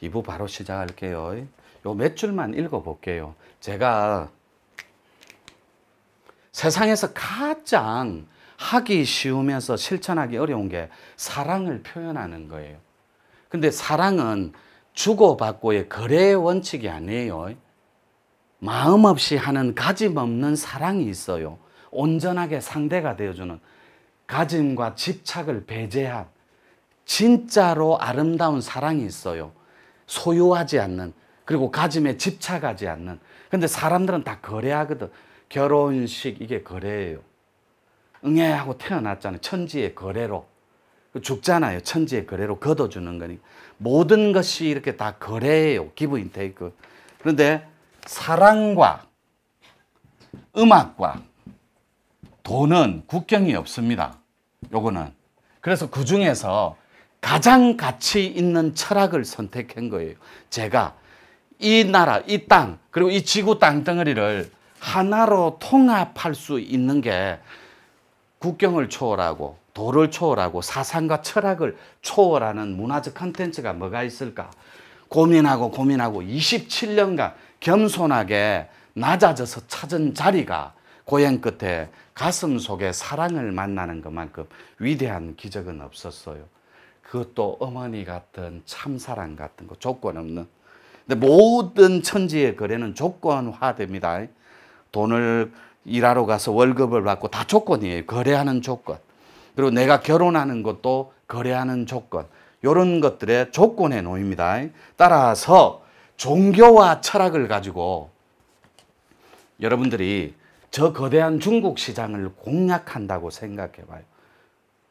이부 바로 시작할게요. 요 몇 줄만 읽어볼게요. 제가 세상에서 가장 하기 쉬우면서 실천하기 어려운 게 사랑을 표현하는 거예요. 근데 사랑은 주고받고의 거래의 원칙이 아니에요. 마음 없이 하는 가짐 없는 사랑이 있어요. 온전하게 상대가 되어주는 가짐과 집착을 배제한 진짜로 아름다운 사랑이 있어요. 소유하지 않는 그리고 가짐에 집착하지 않는. 근데 사람들은 다 거래하거든. 결혼식 이게 거래예요. 응애하고 태어났잖아요. 천지의 거래로. 죽잖아요. 천지의 거래로 걷어주는 거니. 모든 것이 이렇게 다 거래예요. 기브 인테이크. 그런데 사랑과 음악과 돈은 국경이 없습니다. 요거는. 그래서 그 중에서 가장 가치 있는 철학을 선택한 거예요. 제가 이 나라, 이 땅, 그리고 이 지구 땅덩어리를 하나로 통합할 수 있는 게 국경을 초월하고 도를 초월하고 사상과 철학을 초월하는 문화적 컨텐츠가 뭐가 있을까? 고민하고 고민하고 27년간 겸손하게 낮아져서 찾은 자리가 고행 끝에 가슴 속에 사랑을 만나는 것만큼 위대한 기적은 없었어요. 그것도 어머니 같은 참사랑 같은 거 조건 없는. 근데 모든 천지의 거래는 조건화됩니다. 돈을 일하러 가서 월급을 받고 다 조건이에요. 거래하는 조건. 그리고 내가 결혼하는 것도 거래하는 조건. 이런 것들의 조건에 놓입니다. 따라서 종교와 철학을 가지고 여러분들이 저 거대한 중국 시장을 공략한다고 생각해 봐요.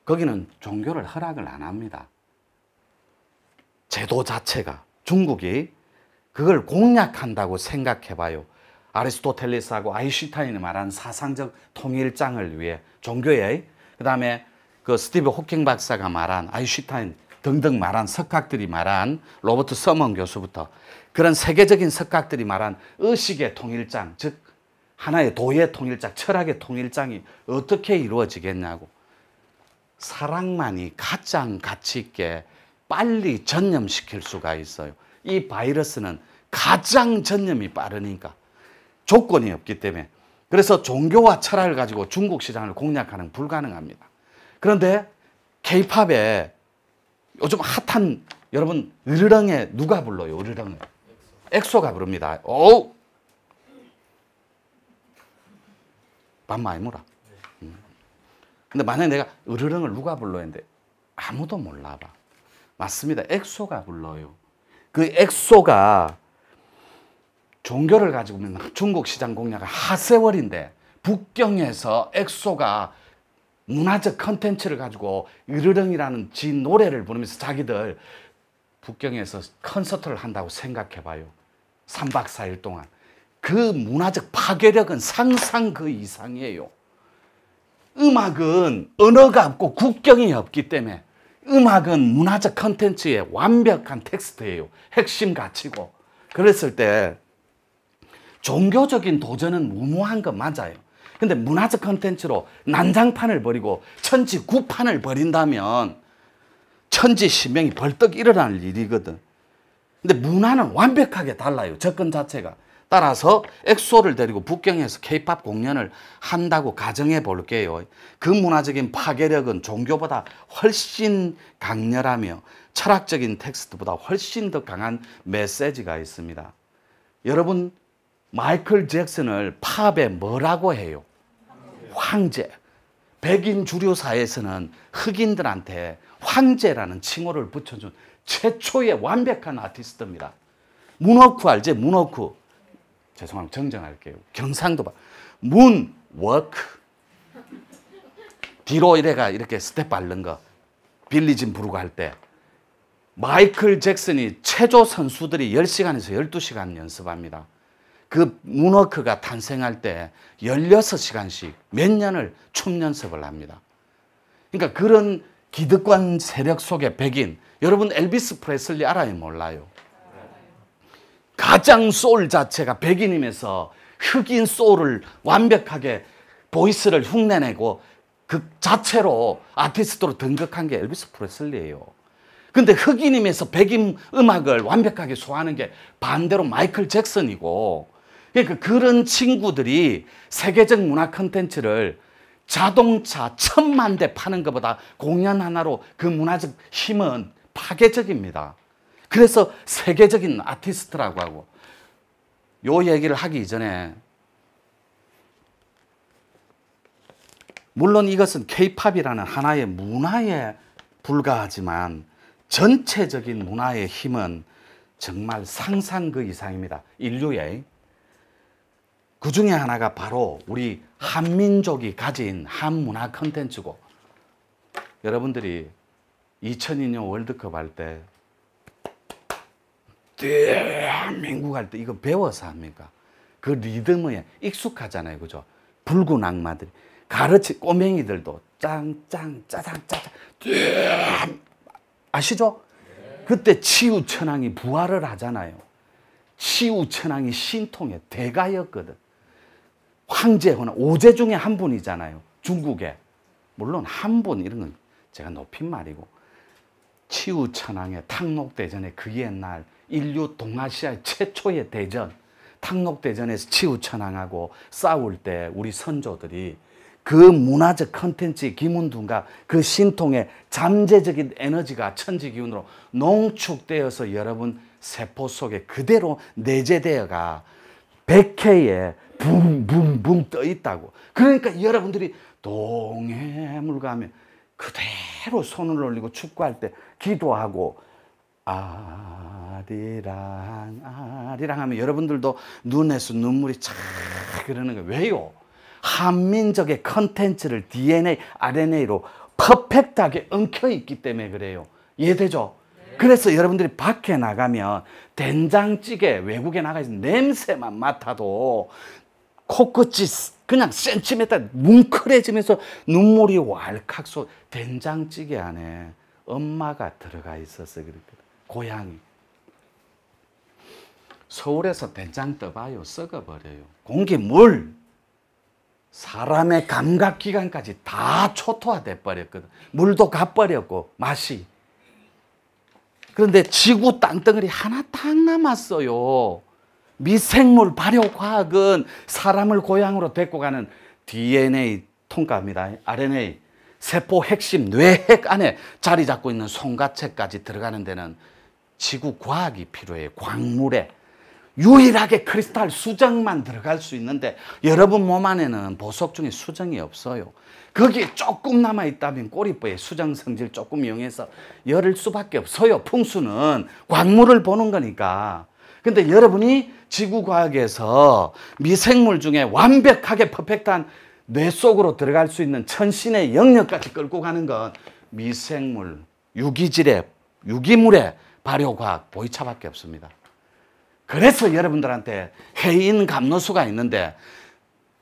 거기는 종교를 허락을 안 합니다. 제도 자체가 중국이 그걸 공략한다고 생각해 봐요. 아리스토텔레스하고 아인슈타인이 말한 사상적 통일장을 위해 종교의 그다음에 그 스티브 호킹 박사가 말한 아인슈타인 등등 말한 석학들이 말한 로버트 서먼 교수부터 그런 세계적인 석학들이 말한 의식의 통일장 즉 하나의 도의 통일장 철학의 통일장이 어떻게 이루어지겠냐고 사랑만이 가장 가치 있게 빨리 전염시킬 수가 있어요. 이 바이러스는 가장 전염이 빠르니까 조건이 없기 때문에 그래서 종교와 철학을 가지고 중국 시장을 공략하는 불가능합니다. 그런데 케이팝에 요즘 핫한 여러분 으르렁에 누가 불러요? 으르렁을 엑소가 부릅니다. 오 밥 많이 물어. 음. 근데 만약에 내가 으르렁을 누가 불러 했는데 아무도 몰라 봐. 맞습니다. 엑소가 불러요. 그 엑소가 종교를 가지고 있는 중국 시장 공략은 하세월인데 북경에서 엑소가 문화적 컨텐츠를 가지고 으르렁이라는 지 노래를 부르면서 자기들 북경에서 콘서트를 한다고 생각해 봐요. 3박 4일 동안. 그 문화적 파괴력은 상상 그 이상이에요. 음악은 언어가 없고 국경이 없기 때문에 음악은 문화적 컨텐츠의 완벽한 텍스트예요. 핵심 가치고. 그랬을 때 종교적인 도전은 무모한 거 맞아요. 근데 문화적 컨텐츠로 난장판을 벌이고 천지 구판을 벌인다면 천지 신명이 벌떡 일어날 일이거든. 근데 문화는 완벽하게 달라요. 접근 자체가. 따라서 엑소를 데리고 북경에서 케이팝 공연을 한다고 가정해 볼게요. 그 문화적인 파괴력은 종교보다 훨씬 강렬하며 철학적인 텍스트보다 훨씬 더 강한 메시지가 있습니다. 여러분, 마이클 잭슨을 팝에 뭐라고 해요? 황제. 백인 주류 사회에서는 흑인들한테 황제라는 칭호를 붙여준 최초의 완벽한 아티스트입니다. 문워크 알지? 문워크. 죄송합니다. 정정할게요. 경상도 봐. 문 워크. 뒤로 이래가 이렇게 스텝 밟는 거. 빌리진 부르고 할 때. 마이클 잭슨이 체조 선수들이 10시간에서 12시간 연습합니다. 그 문워크가 탄생할 때 16시간씩 몇 년을 춤 연습을 합니다. 그러니까 그런 기득권 세력 속의 백인, 여러분 엘비스 프레슬리 알아요? 몰라요? 가장 소울 자체가 백인이면서 흑인 소울을 완벽하게 보이스를 흉내내고 그 자체로 아티스트로 등극한 게 엘비스 프레슬리예요. 근데 흑인임에서 백인 음악을 완벽하게 소화하는 게 반대로 마이클 잭슨이고 그러니까 그런 친구들이 세계적 문화 컨텐츠를 자동차 천만 대 파는 것보다 공연 하나로 그 문화적 힘은 파괴적입니다. 그래서 세계적인 아티스트라고 하고 요 얘기를 하기 이전에 물론 이것은 케이팝이라는 하나의 문화에 불과하지만 전체적인 문화의 힘은 정말 상상 그 이상입니다. 인류의. 그 중에 하나가 바로 우리 한민족이 가진 한문화 컨텐츠고 여러분들이 2002년 월드컵 할 때 대한민국 할 때 이거 배워서 합니까? 그 리듬에 익숙하잖아요. 그죠? 붉은 악마들이. 가르치 꼬맹이들도 짱짱 짜장 짜장 아시죠? 그때 치우천왕이 부활을 하잖아요. 치우천왕이 신통의 대가였거든. 황제 혹은 오제 중에 한 분이잖아요. 중국에. 물론 한 분 이런 건 제가 높인 말이고 치우천왕의 탕록대전의 그 옛날 인류 동아시아 최초의 대전 탕록대전에서 치우천왕하고 싸울 때 우리 선조들이 그 문화적 컨텐츠의 기문둔과 그 신통의 잠재적인 에너지가 천지 기운으로 농축되어서 여러분 세포 속에 그대로 내재되어가 백회에 붕붕붕 떠 있다고. 그러니까 여러분들이 동해물 가면 그대로 손을 올리고 축구할 때 기도하고 아리랑 아리랑 하면 여러분들도 눈에서 눈물이 착 그러는 거예요. 왜요? 한민족의 컨텐츠를 DNA, RNA로 퍼펙트하게 엉켜 있기 때문에 그래요. 이해되죠? 그래서 여러분들이 밖에 나가면 된장찌개 외국에 나가서 냄새만 맡아도 코끝이 그냥 센티미터 뭉클해지면서 눈물이 왈칵 쏟 된장찌개 안에 엄마가 들어가 있어서 그랬거든. 고향이. 서울에서 된장 떠봐요. 썩어버려요. 공기 물. 사람의 감각 기관까지 다 초토화돼 버렸거든. 물도 가버렸고 맛이. 그런데 지구 땅덩어리 하나 딱 남았어요. 미생물 발효 과학은 사람을 고향으로 데리고 가는 DNA 통과입니다. RNA 세포 핵심 뇌핵 안에 자리 잡고 있는 송가체까지 들어가는 데는 지구 과학이 필요해요. 광물에 유일하게 크리스탈 수정만 들어갈 수 있는데 여러분 몸 안에는 보석 중에 수정이 없어요. 거기에 조금 남아 있다면 꼬리뼈에 수정 성질 조금 이용해서 열을 수밖에 없어요. 풍수는 광물을 보는 거니까. 근데 여러분이 지구 과학에서 미생물 중에 완벽하게 퍼펙트한 뇌 속으로 들어갈 수 있는 천신의 영역까지 끌고 가는 건 미생물, 유기질의, 유기물의 발효과학, 보이차밖에 없습니다. 그래서 여러분들한테 해인 감로수가 있는데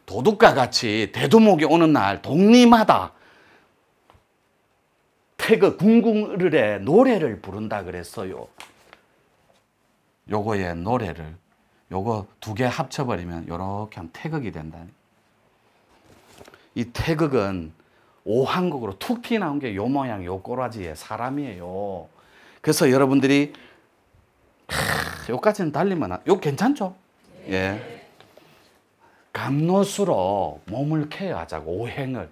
도둑과 같이 대두목이 오는 날 동리마다 태그 궁궁을의 노래를 부른다 그랬어요. 요거의 노래를 요거 두 개 합쳐버리면 요렇게 하면 태극이 된다. 이 태극은 오한국으로 툭 튀어나온 게 요 모양 요 꼬라지의 사람이에요. 그래서 여러분들이 요까지는 달리면 요 괜찮죠? 예. 감노수로 몸을 케어하자고 오행을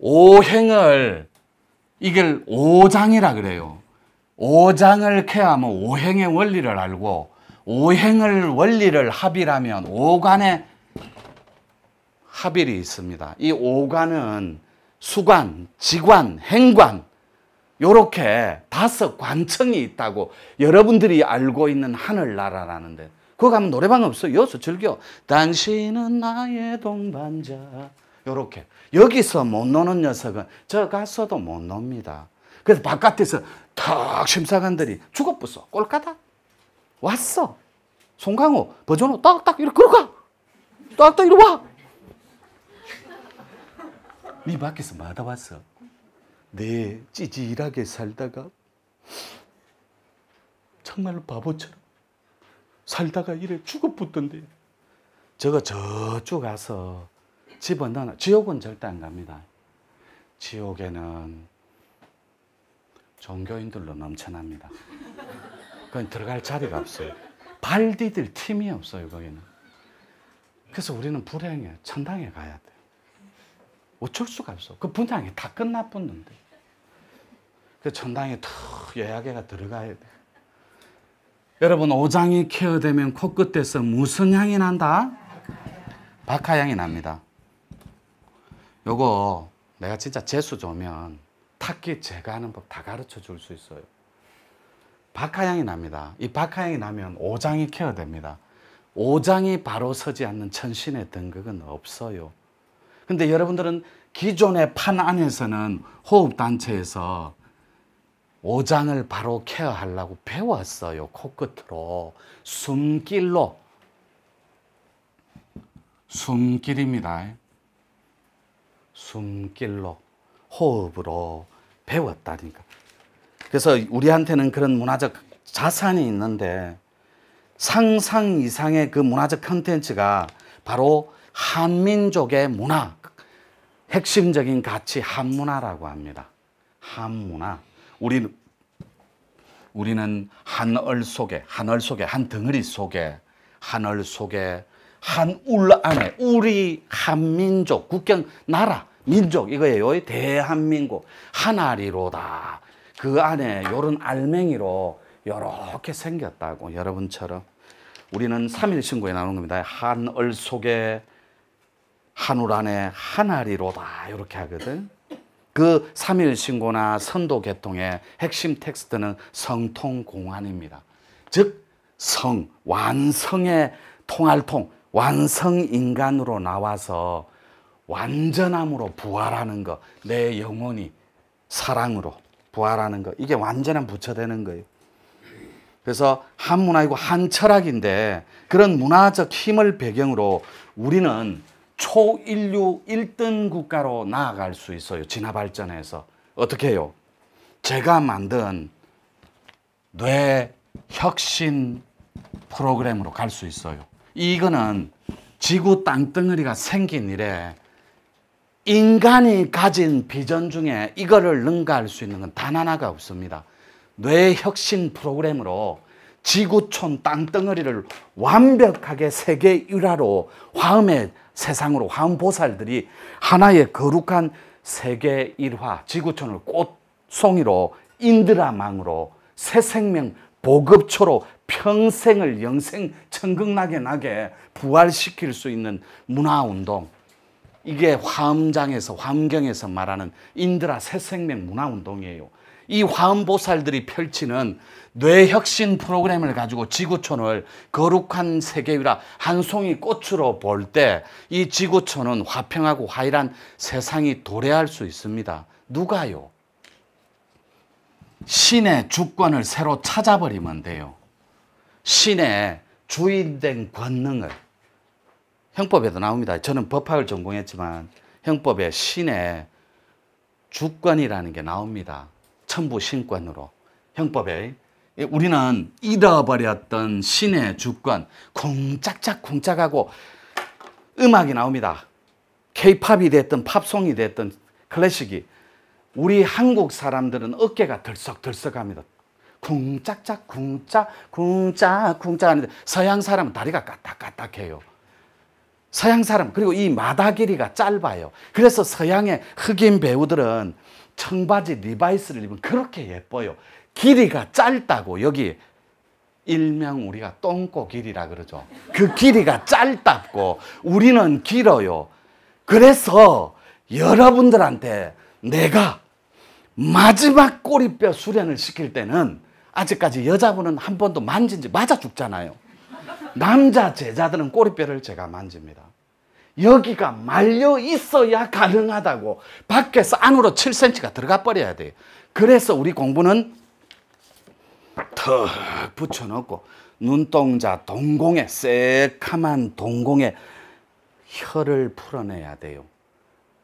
오행을 이걸 오장이라 그래요. 오장을 케어하면 오행의 원리를 알고 오행을 원리를 합의라면 오관의 합일이 있습니다. 이 오관은 수관, 지관, 행관 요렇게 다섯 관청이 있다고 여러분들이 알고 있는 하늘나라라는데 그거 가면 노래방 없어. 여기서 즐겨. 당신은 나의 동반자. 요렇게. 여기서 못 노는 녀석은 저 가서도 못 놉니다. 그래서 바깥에서 탁 심사관들이 죽어버렸어. 꼴까다. 왔어. 송강호, 버전호 딱딱 이렇게 걸어가. 딱딱 이리 와. 네 밖에서 마다 왔어. 내 찌질하게 살다가 정말로 바보처럼 살다가 이래 죽어붙던데 저거 저쪽 가서 집어넣어 지옥은 절대 안 갑니다. 지옥에는 종교인들로 넘쳐납니다. 그건 들어갈 자리가 없어요. 발 디딜 팀이 없어요, 거기는. 그래서 우리는 불행해. 천당에 가야 돼. 어쩔 수가 없어. 그 분양이 다 끝나붙는데. 그 천당에 툭 예약해가 들어가야 돼. 여러분, 오장이 케어되면 코끝에서 무슨 향이 난다? 박하향이 납니다. 요거 내가 진짜 재수 좋으면 탁기 제거하는 법 다 가르쳐 줄 수 있어요. 박하향이 납니다. 이 박하향이 나면 오장이 케어됩니다. 오장이 바로 서지 않는 천신의 등극은 없어요. 근데 여러분들은 기존의 판 안에서는 호흡단체에서 오장을 바로 케어하려고 배웠어요. 코끝으로. 숨길로. 숨길입니다. 숨길로. 호흡으로 배웠다니까. 그래서 우리한테는 그런 문화적 자산이 있는데 상상 이상의 그 문화적 컨텐츠가 바로 한민족의 문화, 핵심적인 가치 한문화라고 합니다. 한문화. 우리는 우리는 한얼 속에, 한얼 속에, 한 덩어리 속에, 한얼 속에, 한 울 안에, 우리 한민족, 국경, 나라, 민족, 이거예요. 대한민국, 하나리로다. 그 안에 요런 알맹이로 요렇게 생겼다고, 여러분처럼. 우리는 3일 신고에 나오는 겁니다. 한얼 속에, 한울 안에, 하나리로다. 이렇게 하거든. 그 3일 신고나 선도 개통의 핵심 텍스트는 성통 공안입니다. 즉, 성, 완성의 통할통, 완성 인간으로 나와서 완전함으로 부활하는 것, 내 영혼이 사랑으로 부활하는 것, 이게 완전한 부처되는 거예요. 그래서 한 문화이고 한 철학인데 그런 문화적 힘을 배경으로 우리는 초인류 1등 국가로 나아갈 수 있어요. 진화 발전해서. 어떻게 해요? 제가 만든 뇌 혁신 프로그램으로 갈 수 있어요. 이거는 지구 땅덩어리가 생긴 이래 인간이 가진 비전 중에 이거를 능가할 수 있는 건 단 하나가 없습니다. 뇌 혁신 프로그램으로 지구촌 땅덩어리를 완벽하게 세계 일화로 화음의 세상으로 화음 보살들이 하나의 거룩한 세계 일화 지구촌을 꽃송이로 인드라망으로 새 생명 보급초로 평생을 영생 천극나게 나게 부활시킬 수 있는 문화운동 이게 화음장에서 화엄경에서 말하는 인드라 새 생명 문화운동이에요. 이 화음보살들이 펼치는 뇌혁신 프로그램을 가지고 지구촌을 거룩한 세계위라 한 송이 꽃으로 볼 때 이 지구촌은 화평하고 화일한 세상이 도래할 수 있습니다. 누가요? 신의 주권을 새로 찾아버리면 돼요. 신의 주인된 권능을 형법에도 나옵니다. 저는 법학을 전공했지만 형법에 신의 주권이라는 게 나옵니다. 천부 신권으로 형법에 우리는 잃어버렸던 신의 주권 쿵짝짝 쿵짝하고 음악이 나옵니다. 케이팝이 됐든 팝송이 됐든 클래식이 우리 한국 사람들은 어깨가 덜썩덜썩합니다. 쿵짝짝 쿵짝 쿵짝 쿵짝 하는데 서양 사람은 다리가 까딱까딱해요. 서양 사람 그리고 이 마다 길이가 짧아요. 그래서 서양의 흑인 배우들은 청바지 리바이스를 입으면 그렇게 예뻐요. 길이가 짧다고 여기 일명 우리가 똥꼬 길이라 그러죠. 그 길이가 짧다고 우리는 길어요. 그래서 여러분들한테 내가 마지막 꼬리뼈 수련을 시킬 때는 아직까지 여자분은 한 번도 만진 지 맞아 죽잖아요. 남자 제자들은 꼬리뼈를 제가 만집니다. 여기가 말려 있어야 가능하다고 밖에서 안으로 7cm가 들어가 버려야 돼요. 그래서 우리 공부는 턱 붙여놓고 눈동자 동공에 새카만 동공에 혀를 풀어내야 돼요.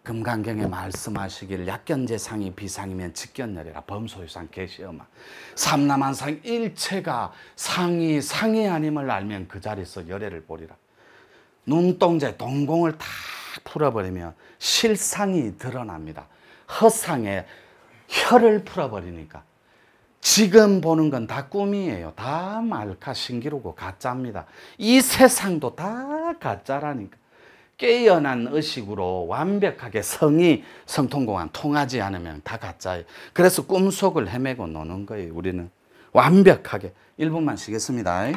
금강경에 말씀하시길 약견제상이 비상이면 직견열이라 범소유상 계시어마 삼남한상 일체가 상이 상이 아님을 알면 그 자리에서 열애를 보리라 눈동자 동공을 다 풀어버리면 실상이 드러납니다. 허상에 혀를 풀어버리니까. 지금 보는 건 다 꿈이에요. 다 말카 신기루고 가짜입니다. 이 세상도 다 가짜라니까. 깨어난 의식으로 완벽하게 성이 성통공안 통하지 않으면 다 가짜예요. 그래서 꿈속을 헤매고 노는 거예요. 우리는 완벽하게 1분만 쉬겠습니다.